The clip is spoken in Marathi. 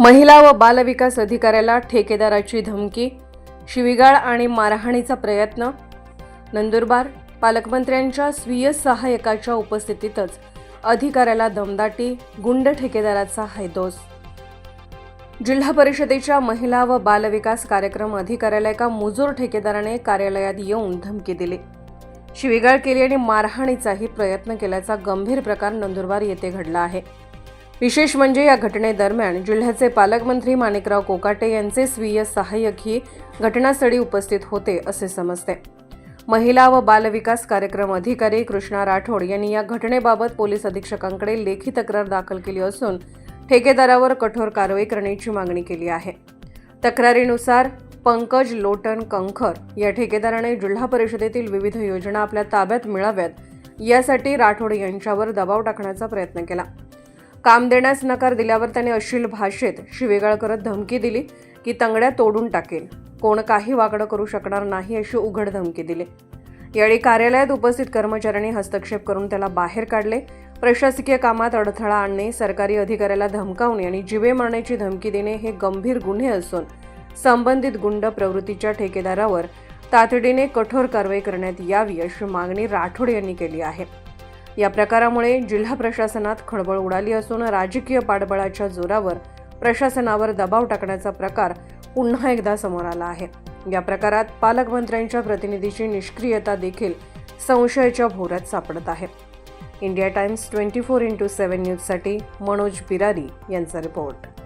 महिला व बालविकास अधिकाऱ्याला ठेकेदाराची धमकी शिविगाळ आणि मारहाणीचा प्रयत्न. नंदुरबार पालकमंत्र्यांच्या स्वीय सहाय्यकाच्या उपस्थितीतच अधिकाऱ्याला दमदाटी गुंड ठेकेदाराचा हैदोस. जिल्हा परिषदेच्या महिला व बालविकास कार्यक्रम अधिकाऱ्याला एका मुजोर ठेकेदाराने कार्यालयात येऊन धमकी दिली. शिवीगाळ केली आणि मारहाणीचाही प्रयत्न केल्याचा गंभीर प्रकार नंदुरबार येथे घडला आहे. विशेष म्हणजे या घटनेदरम्यान जिल्ह्याचे पालकमंत्री माणिकराव कोकाटे यांचे स्वीय सहाय्यकही घटनास्थळी उपस्थित होते असे समजते. महिला व बालविकास कार्यक्रम अधिकारी कृष्णा राठोड यांनी या घटनेबाबत पोलीस अधीक्षकांकडे लेखी तक्रार दाखल केली असून ठेकेदारावर कठोर कारवाई करण्याची मागणी केली आहे. तक्रारीनुसार पंकज लोटन कंखर या ठेकेदाराने जिल्हा परिषदेतील विविध योजना आपल्या ताब्यात मिळाव्यात यासाठी राठोड यांच्यावर दबाव टाकण्याचा प्रयत्न केला. काम देण्यास नकार दिल्यावर त्याने अश्लील भाषेत शिवेगाळ करत धमकी दिली की तंगड्या तोडून टाकेल. कोण काही वाकडं करू शकणार नाही अशी उघड धमकी दिली. यावेळी कार्यालयात उपस्थित कर्मचाऱ्यांनी हस्तक्षेप करून त्याला बाहेर काढले. प्रशासकीय कामात अडथळा आणणे सरकारी अधिकाऱ्याला धमकावणे आणि जिवे मारण्याची धमकी देणे हे गंभीर गुन्हे असून संबंधित गुंड प्रवृत्तीच्या ठेकेदारावर तातडीने कठोर कारवाई करण्यात यावी अशी मागणी राठोड यांनी केली आहे. या प्रकारामुळे जिल्हा प्रशासनात खळबळ उडाली असून राजकीय पाठबळाच्या जोरावर प्रशासनावर दबाव टाकण्याचा प्रकार पुन्हा एकदा समोर आला आहे. या प्रकारात पालकमंत्र्यांच्या प्रतिनिधीची निष्क्रियता देखील संशयाच्या भोवऱ्यात सापडत आहे. India Times twenty four into seven न्यूजसाठी मनोज बिरारी यांचा रिपोर्ट.